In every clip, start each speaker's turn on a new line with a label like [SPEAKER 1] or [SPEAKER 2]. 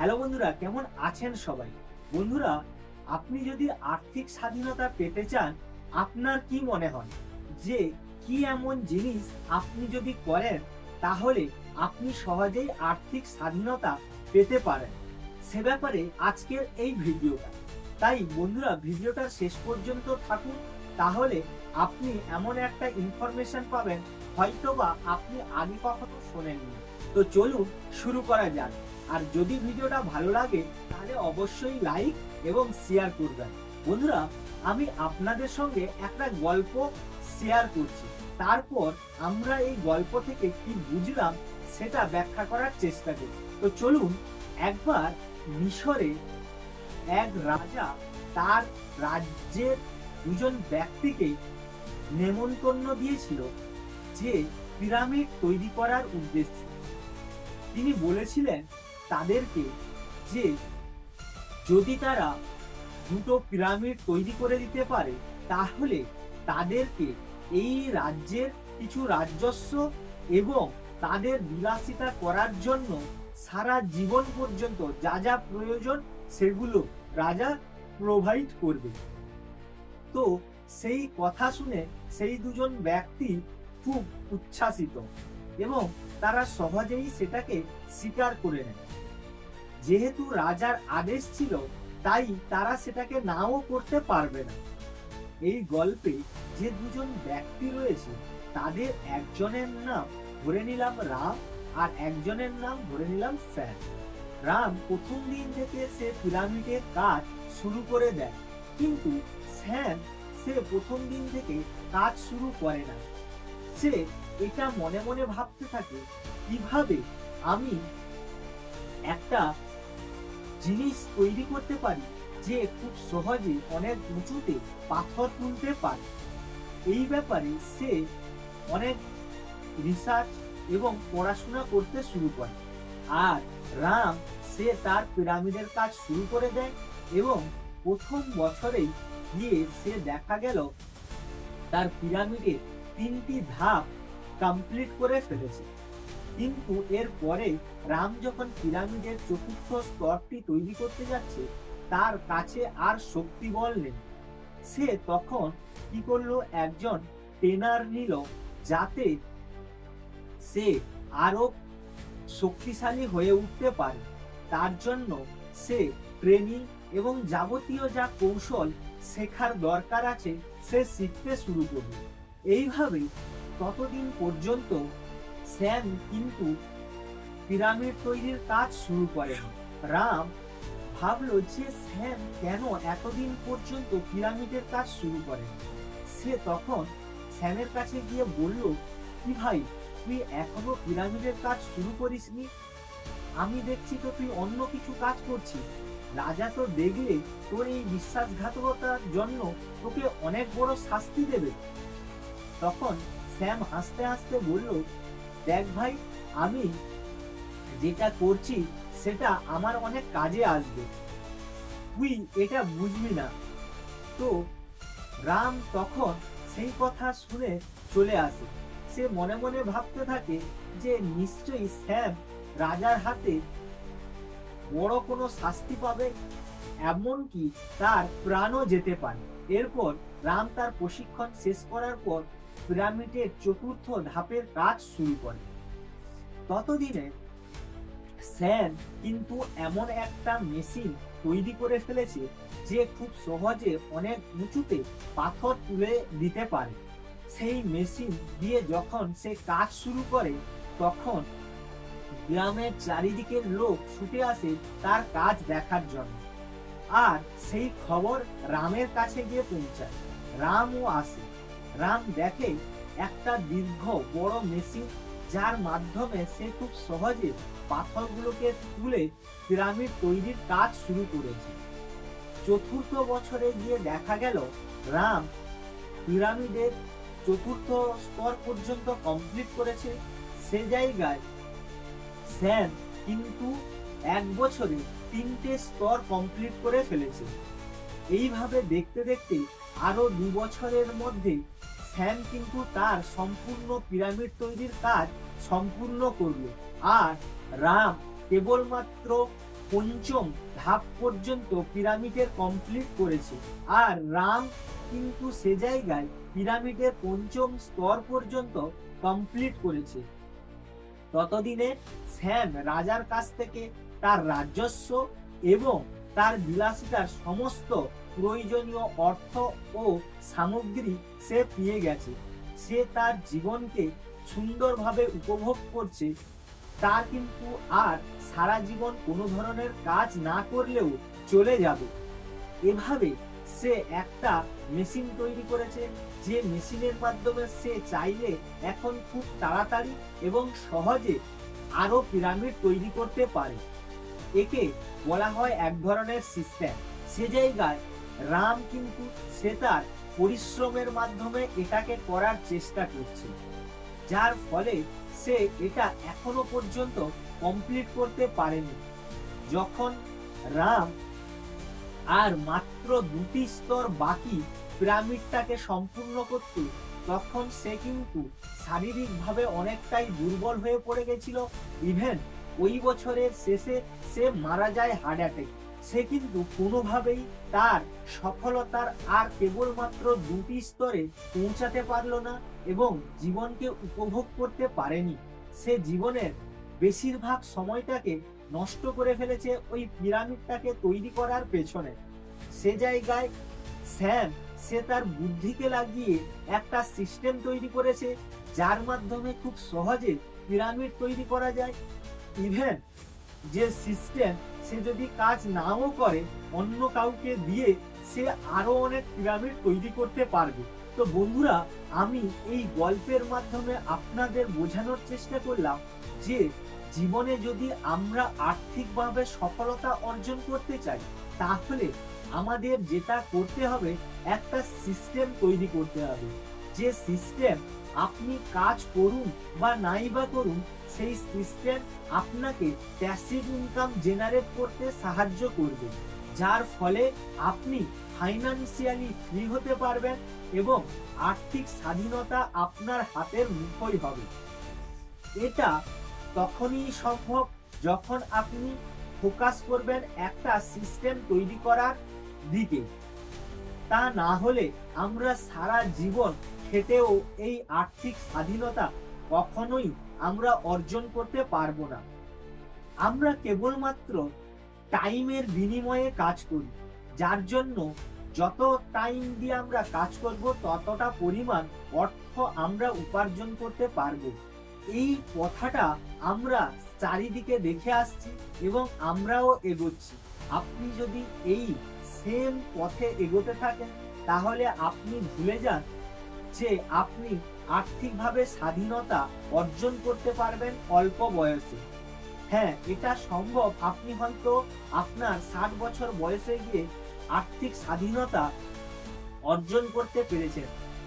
[SPEAKER 1] Hello বন্ধুরা, কেমন আছেন সবাই? বন্ধুরা, আপনি যদি আর্থিক স্বাধীনতা পেতে চান, আপনার কি মনে হয়? যে কি এমন জিনিস আপনি যদি করেন, তাহলে আপনি সহজেই আর্থিক স্বাধীনতা পেতে পারেন। সে ব্যাপারে আজকের এই ভিডিওটা। তাই বন্ধুরা, ভিডিওটা শেষ পর্যন্ত থাকুন। তাহলে আপনি এমন একটা ইনফরমেশন পাবেন, হয়তোবা আপনি আগে কখনো শোনেননি। তো চলুন শুরু করা যাক। আর যদি ভিডিওটা ভালো লাগে, তাহলে অবশ্যই লাইক এবং শেয়ার করবেন। বন্ধুরা, আমি আপনাদের সঙ্গে একটা গল্প শেয়ার করছি। তারপর আমরা এই গল্প থেকে কি বুঝলাম, সেটা ব্যাখ্যা করার চেষ্টা করি। তো চলুন, একবার মিশরে এক রাজা তার রাজ্যের দুজন ব্যক্তিকে নেমন্তন্ন দিয়েছিল, যে পিরামিড তৈরি করার উদ্দেশ্যে। তিনি বলেছিলেন তাদেরকে যে যদি তারা দুটো পিরামিড তৈরি করে দিতে পারে, তাহলে তাদেরকে এই রাজ্যের কিছু রাজস্ব এবং তাদের বিলাসিতা করার জন্য সারা জীবন পর্যন্ত যা যা প্রয়োজন সেগুলো রাজা প্রোভাইড করবে। তো সেই কথা শুনে সেই দুজন ব্যক্তি খুব উচ্ছ্বাসিত এবং তারা সহজেই সেটাকে স্বীকার করে নেয়। যেহেতু রাজার আদেশ ছিল, তাই তারা সেটাকে নাও করতে পারবে না। এই গল্পে যে দুজন ব্যক্তি রয়েছে, তাদের একজনের নাম ধরে নিলাম রাম আর একজনের নাম ধরে নিলাম স্যার রাম প্রথম দিন থেকে সে পিরামিডের কাজ শুরু করে দেয়, কিন্তু স্যাম সে প্রথম দিন থেকে কাজ শুরু করে না। সে এটা মনে মনে ভাবতে থাকে, কীভাবে আমি একটা জিনিস তৈরি করতে পারি যে খুব সহজে অনেক উঁচুতে পাথর তুলতে পারে। এই ব্যাপারে সে অনেক রিসার্চ এবং পড়াশোনা করতে শুরু করে। আর রাম, সে তার পিরামিডের কাজ শুরু করে দেয় এবং প্রথম বছরেই গিয়ে সে দেখা গেল তার পিরামিডের তিনটি ধাপ কমপ্লিট করে ফেলেছে। কিন্তু এর পরে রাম যখন পিরামিডের চতুর্থ স্তরটি তৈরি করতে যাচ্ছে, তার কাছে আর শক্তি বল নেই। সে তখন কি করল? একজন ট্রেনার নিল, যাতে সে আরও শক্তিশালী হয়ে উঠতে পারে। তার জন্য সে ট্রেনিং এবং যাবতীয় যা কৌশল শেখার দরকার আছে, সে শিখতে শুরু করবে এইভাবে ততদিন পর্যন্ত স্যাম কিন্তু পিরামিড তৈরির কাজ শুরু করেন। রাম ভাবলো যে স্যাম কেন এতদিন পর্যন্ত পিরামিডের কাজ শুরু করেন সে তখন স্যামের কাছে গিয়ে বলল, কি ভাই, তুই এখনও পিরামিডের কাজ শুরু করিসনি? আমি দেখছি তো তুই অন্য কিছু কাজ করছিস। রাজা তো দেখলে তোর এই বিশ্বাসঘাতকতার জন্য তোকে অনেক বড় শাস্তি দেবে। তখন স্যাম হাসতে হাসতে বলল দেখ ভাই, আমি যেটা করছি, সেটা আমার অনেক কাজে আসবে। তুই এটা বুঝবি না। তো রাম তখন সেই কথা শুনে চলে আসে। সে মনে মনে ভাবতে থাকে যে নিশ্চয়ই স্যাম রাজার হাতে বড় কোনো শাস্তি পাবে, এমনকি তার প্রাণও যেতে পারে। এরপর রাম তার প্রশিক্ষণ শেষ করার পর পিরামিডের চতুর্থ ধাপের কাজ শুরু করে। ততদিনে স্যান কিন্তু এমন একটা মেশিন তৈরি করে ফেলেছে যে খুব সহজে অনেক উঁচুতে পাথর তুলে দিতে পারে। সেই মেশিন দিয়ে যখন সে কাজ শুরু করে, তখন গ্রামের চারিদিকের লোক ছুটে আসে তার কাজ দেখার জন্য। আর সেই খবর রামের কাছে গিয়ে পৌঁছায়। রামও আসে। রাম দেখে একটা দীর্ঘ বড় মেশিন, যার মাধ্যমে সে খুব সহজে পাথরগুলোকে তুলে পিরামিড তৈরির কাজ শুরু করেছে। চতুর্থ বছরে গিয়ে দেখা গেল, রাম পিরামিডের চতুর্থ স্তর পর্যন্ত কমপ্লিট করেছে। সে জায়গায় স্যান কিন্তু এক বছরে তিনটে স্তর কমপ্লিট করে ফেলেছে। এইভাবে দেখতে দেখতে আরও দু বছরের মধ্যে স্যাম কিন্তু তার সম্পূর্ণ পিরামিড তৈরির কাজ সম্পূর্ণ করল। আর রাম কেবলমাত্র পঞ্চম ধাপ পর্যন্ত পিরামিডের কমপ্লিট করেছে। আর রাম কিন্তু সে জায়গায় পিরামিডের পঞ্চম স্তর পর্যন্ত কমপ্লিট করেছে। ততদিনে স্যাম রাজার কাছ থেকে তার রাজস্ব এবং তার বিলাসিতার সমস্ত প্রয়োজনীয় অর্থ ও সামগ্রী সে পেয়ে গেছে। সে তার জীবনকে সুন্দরভাবে উপভোগ করছে। তার কিন্তু আর সারা জীবন কোনো ধরনের কাজ না করলেও চলে যাবে। এভাবে সে একটা মেশিন তৈরি করেছে, যে মেশিনের মাধ্যমে সে চাইলে এখন খুব তাড়াতাড়ি এবং সহজে আরও পিরামিড তৈরি করতে পারে। একে বলা হয় এক ধরনের সিস্টেম। সে জায়গায় রাম কিন্তু সে তার পরিশ্রমের মাধ্যমে এটাকে করার চেষ্টা করছে, যার ফলে সে এটা এখনও পর্যন্ত কমপ্লিট করতে পারেনি। যখন রাম আর মাত্র দুটি স্তর বাকি পিরামিডটাকে সম্পূর্ণ করতে, তখন সে কিন্তু শারীরিকভাবে অনেকটাই দুর্বল হয়ে পড়ে গেছিল। ইভেন ওই বছরের শেষে সে মারা যায় হার্ট অ্যাটাক সে কিন্তু কোনোভাবেই তার সফলতার আর কেবলমাত্র দুটি স্তরে পৌঁছাতে পারল না এবং জীবনকে উপভোগ করতে পারেনি। সে জীবনের বেশিরভাগ সময়টাকে নষ্ট করে ফেলেছে ওই পিরামিডটাকে তৈরি করার পেছনে। সে জায়গায় স্যাম, সে তার বুদ্ধিকে লাগিয়ে একটা সিস্টেম তৈরি করেছে, যার মাধ্যমে খুব সহজে পিরামিড তৈরি করা যায়। ইভেন যে সিস্টেম সে যদি কাজ নাও করে, অন্য কাউকে দিয়ে সে আরও অনেক পিরামিড তৈরি করতে পারবে। তো বন্ধুরা, আমি এই গল্পের মাধ্যমে আপনাদের বোঝানোর চেষ্টা করলাম যে জীবনে যদি আমরা আর্থিকভাবে সফলতা অর্জন করতে চাই, তাহলে আমাদের যেটা করতে হবে, একটা সিস্টেম তৈরি করতে হবে। যে সিস্টেম আপনি কাজ করুন বা নাই বা করুন সেই সিস্টেম আপনাকে প্যাসিভ ইনকাম জেনারেট করতে সাহায্য করবে, যার ফলে আপনি ফাইনান্সিয়ালি ফ্রি হতে পারবেন এবং আর্থিক স্বাধীনতা আপনার হাতের মুঠোই হবে। এটা তখনই সম্ভব যখন আপনি ফোকাস করবেন একটা সিস্টেম তৈরি করার দিকে। তা না হলে আমরা সারা জীবন খেটেও এই আর্থিক স্বাধীনতা কখনোই আমরা অর্জন করতে পারব না। আমরা কেবলমাত্র টাইমের বিনিময়ে কাজ করি, যার জন্য যত টাইম দিয়ে আমরা কাজ করব, ততটা পরিমাণ অর্থ আমরা উপার্জন করতে পারব। এই কথাটা আমরা চারিদিকে দেখে আসছি এবং আমরাও এগোচ্ছি। আপনি যদি এই সেম পথে এগোতে থাকেন, তাহলে আপনি ভুলে যান যে আপনি আর্থিকভাবে স্বাধীনতা অর্জন করতে পারবেন অল্প বয়সে। হ্যাঁ এটা সম্ভব। আপনি হয়তো আপনার ষাট বছর বয়সে গিয়ে আর্থিক স্বাধীনতা অর্জন করতে পেরেছেন।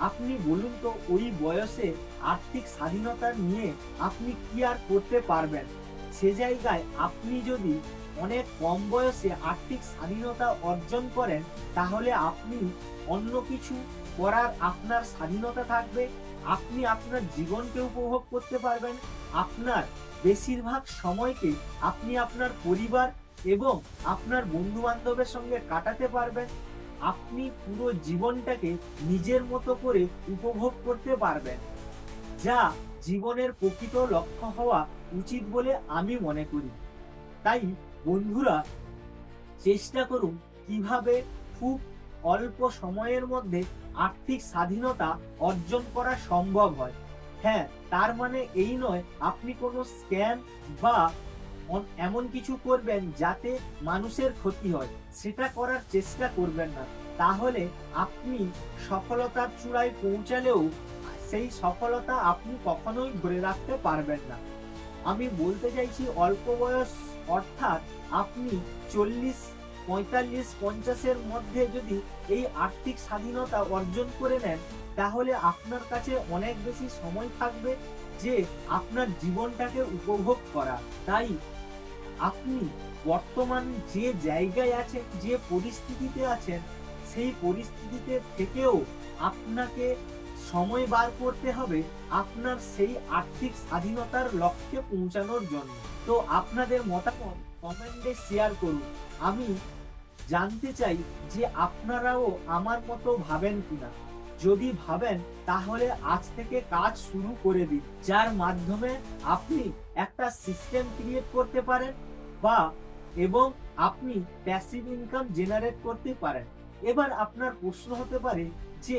[SPEAKER 1] আপনি বলুন তো, ওই বয়সে আর্থিক স্বাধীনতা নিয়ে আপনি কি আর করতে পারবেন? সে জায়গায় আপনি যদি অনেক কম বয়সে আর্থিক স্বাধীনতা অর্জন করেন, তাহলে আপনি অন্য কিছু করার আপনার স্বাধীনতা থাকবে। আপনি আপনার জীবনকে উপভোগ করতে পারবেন। আপনার বেশিরভাগ সময়কে আপনি আপনার পরিবার এবং আপনার বন্ধু বান্ধবের সঙ্গে কাটাতে পারবেন। আপনি পুরো জীবনটাকে নিজের মতো করে উপভোগ করতে পারবেন, যা জীবনের প্রকৃত লক্ষ্য হওয়া উচিত বলে আমি মনে করি। তাই বন্ধুরা, চেষ্টা করুন কীভাবে খুব অল্প সময়ের মধ্যে আর্থিক স্বাধীনতা অর্জন করা সম্ভব হয়। হ্যাঁ তার মানে এই নয়, আপনি কোনো স্ক্যাম বা এমন কিছু করবেন যাতে মানুষের ক্ষতি হয়। সেটা করার চেষ্টা করবেন না। তাহলে আপনি সফলতার চূড়ায় পৌঁছালেও সেই সফলতা আপনি কখনোই ধরে রাখতে পারবেন না। আমি বলতে চাইছি অল্প বয়স অর্থাৎ আপনি চল্লিশ পঁয়তাল্লিশ পঞ্চাশের মধ্যে যদি এই আর্থিক স্বাধীনতা অর্জন করে নেন, তাহলে আপনার কাছে অনেক বেশি সময় থাকবে যে আপনার জীবনটাকে উপভোগ করা। তাই আপনি বর্তমান যে জায়গায় আছেন, যে পরিস্থিতিতে আছেন, সেই পরিস্থিতিতে থেকেও আপনাকে সময় বার করতে হবে আপনার সেই আর্থিক স্বাধীনতার লক্ষ্যে পৌঁছানোর জন্য। তো আপনাদের মতামত কমেন্টে শেয়ার করুন। আমি জানতে চাই যে আপনারাও আমার মতো ভাবেন কিনা। যদি ভাবেন, তাহলে আজ থেকে কাজ শুরু করে দিন, যার মাধ্যমে আপনি একটা সিস্টেম ক্রিয়েট করতে পারেন বা এবং আপনি প্যাসিভ ইনকাম জেনারেট করতে পারেন। এবার আপনার প্রশ্ন হতে পারে যে,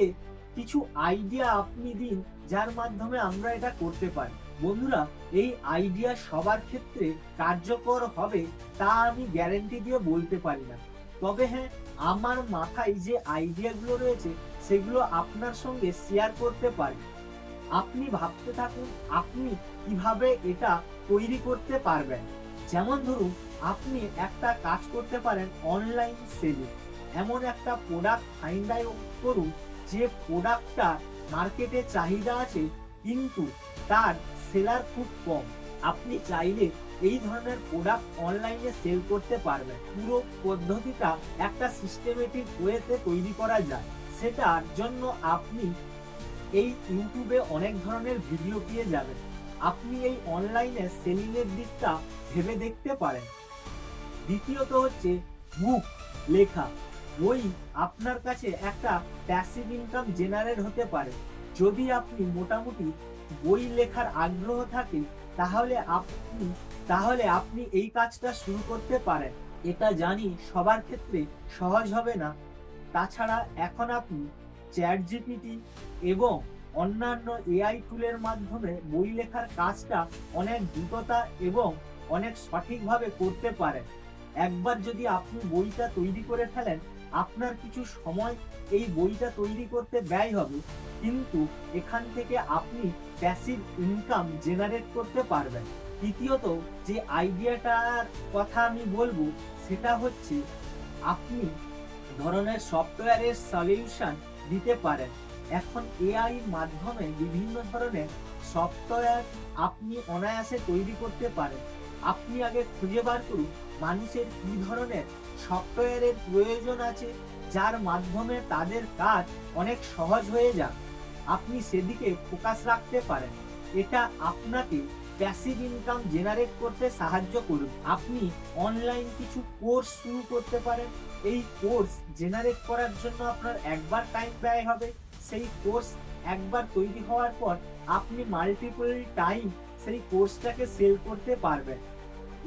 [SPEAKER 1] কিছু আইডিয়া আপনি দিন যার মাধ্যমে আমরা এটা করতে পারি। বন্ধুরা, এই আইডিয়া সবার ক্ষেত্রে কার্যকর হবে তা আমি গ্যারেন্টি দিয়ে বলতে পারি না। তবে হ্যাঁ? আমার মাথায় যে আইডিয়াগুলো রয়েছে, সেগুলো আপনার সঙ্গে শেয়ার করতে পারি। আপনি ভাবতে থাকুন, আপনি কীভাবে এটা তৈরি করতে পারবেন। যেমন ধরুন, আপনি একটা কাজ করতে পারেন অনলাইন সেলিং এমন একটা প্রোডাক্ট ফাইন্ড আউট করুন, যে প্রোডাক্টটা মার্কেটে চাহিদা আছে, কিন্তু তার সেলার খুব কম। আপনি চাইলে এই ধরনের প্রোডাক্ট অনলাইনে সেল করতে পারবেন। পুরো পদ্ধতিটা একটা সিস্টেমেটিক ওয়েতে তৈরি করা যায়। সেটার জন্য আপনি এই ইউটিউবে অনেক ধরনের ভিডিও পেয়ে যাবেন। আপনি এই অনলাইনে সেলিংয়ের দিকটা ভেবে দেখতে পারেন। দ্বিতীয়ত হচ্ছে বুক লেখা। বই আপনার কাছে একটা প্যাসিভ ইনকাম জেনারেট হতে পারে। যদি আপনি মোটামুটি বই লেখার আগ্রহ থাকে, তাহলে আপনি তাহলে আপনি এই কাজটা শুরু করতে পারেন। এটা জানি সবার ক্ষেত্রে সহজ হবে না। তাছাড়া এখন আপনি চ্যাট জিপিটি এবং অন্যান্য এআই টুলের মাধ্যমে বই লেখার কাজটা অনেক দ্রুততা এবং অনেক সঠিকভাবে করতে পারেন। একবার যদি আপনি বইটা তৈরি করে ফেলেন, আপনার কিছু সময় এই বইটা তৈরি করতে ব্যয় হবে। কিন্তু এখান থেকে আপনি প্যাসিভ ইনকাম জেনারেট করতে পারবেন। তৃতীয়ত যে আইডিয়াটার কথা আমি বলব, সেটা হচ্ছে আপনি ধরনের সফটওয়্যারের সলিউশন দিতে পারেন। এখন এআই মাধ্যমে বিভিন্ন ধরনের সফটওয়্যার আপনি অনায়াসে তৈরি করতে পারেন। আপনি আগে খুঁজে বার করুন মানুষের কি ধরনের সফটওয়্যারের প্রয়োজন আছে, যার মাধ্যমে তাদের কাজ অনেক সহজ হয়ে যাক। আপনি সেদিকে ফোকাস রাখতে পারেন। এটা আপনাকে প্যাসিভ ইনকাম জেনারেট করতে সাহায্য করুন। আপনি অনলাইন কিছু কোর্স শুরু করতে পারেন। এই কোর্স জেনারেট করার জন্য আপনার একবার টাইম ব্যয় হবে। সেই কোর্স একবার তৈরি হওয়ার পর আপনি মাল্টিপল টাইম সেই কোর্সটাকে সেল করতে পারবেন।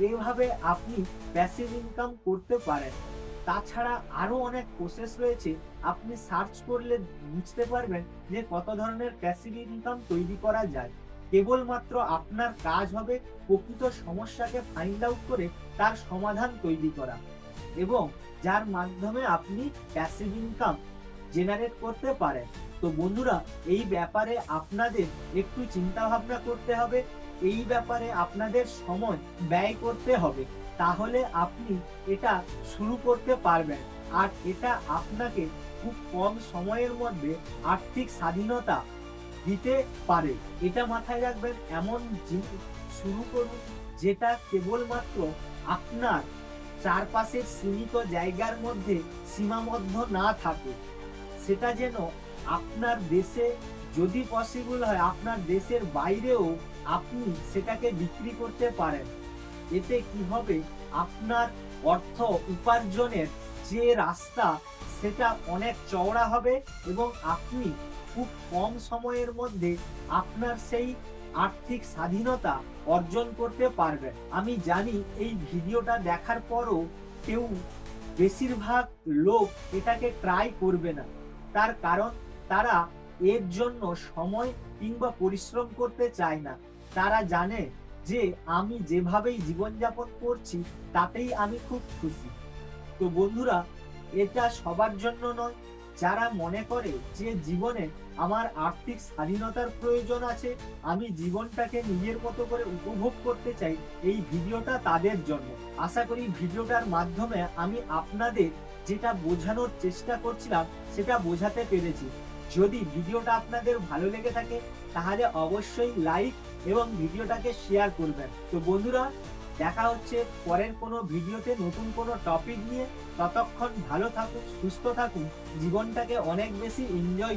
[SPEAKER 1] এইভাবে আপনি প্যাসিভ ইনকাম করতে পারেন। তাছাড়া আরও অনেক প্রসেস রয়েছে। আপনি সার্চ করলে বুঝতে পারবেন যে কত ধরনের প্যাসিভ ইনকাম তৈরি করা যায়। কেবলমাত্র আপনার কাজ হবে প্রকৃত সমস্যাকে ফাইন্ড আউট করে তার সমাধান তৈরি করা এবং যার মাধ্যমে আপনি প্যাসিভ ইনকাম জেনারেট করতে পারেন। তো বন্ধুরা, এই ব্যাপারে আপনাদের একটু চিন্তা ভাবনা করতে হবে, এই ব্যাপারে আপনাদের সময় ব্যয় করতে হবে। তাহলে আপনি এটা শুরু করতে পারবেন আর এটা আপনাকে খুব কম সময়ের মধ্যে আর্থিক স্বাধীনতা দিতে পারে। এটা মাথায় রাখবেন, এমন শুরু করুন যেটা কেবলমাত্র আপনার চারপাশের সীমিত জায়গার মধ্যে সীমাবদ্ধ না থাকে। সেটা যেন আপনার দেশে যদি পসিবল হয়, আপনার দেশের বাইরেও আপনি সেটাকে বিক্রি করতে পারেন। এতে কি হবে? আপনার অর্থ উপার্জনের যে রাস্তা, সেটা অনেক চওড়া হবে এবং আপনি খুব কম সময়ের মধ্যে আপনার সেই আর্থিক স্বাধীনতা অর্জন করতে পারবেন। আমি জানি এই ভিডিওটা দেখার পরও কেউ বেশিরভাগ লোক এটাকে ট্রাই করবে না। তার কারণ, তারা এর জন্য সময় কিংবা পরিশ্রম করতে চায় না। তারা জানে যে আমি যেভাবেই জীবনযাপন করছি, তাতেই আমি খুব খুশি। তো বন্ধুরা, এটা সবার জন্য নয়। যারা মনে করে যে জীবনে আমার আর্থিক স্বাধীনতার প্রয়োজন আছে, আমি জীবনটাকে নিজের মতো করে উপভোগ করতে চাই এই ভিডিওটা তাদের জন্য। আশা করি ভিডিওটার মাধ্যমে আমি আপনাদের যেটা বোঝানোর চেষ্টা করছিলাম, সেটা বোঝাতে পেরেছি। যদি ভিডিওটা আপনাদের ভালো লেগে থাকে, তাহলে অবশ্যই লাইক এবং ভিডিওটাকে শেয়ার করবেন। তো বন্ধুরা দেখা হচ্ছে পরের কোনো ভিডিওতে নতুন কোনো টপিক নিয়ে। ততক্ষণ ভালো থাকুন, সুস্থ থাকুন, জীবনটাকে অনেক বেশি এনজয়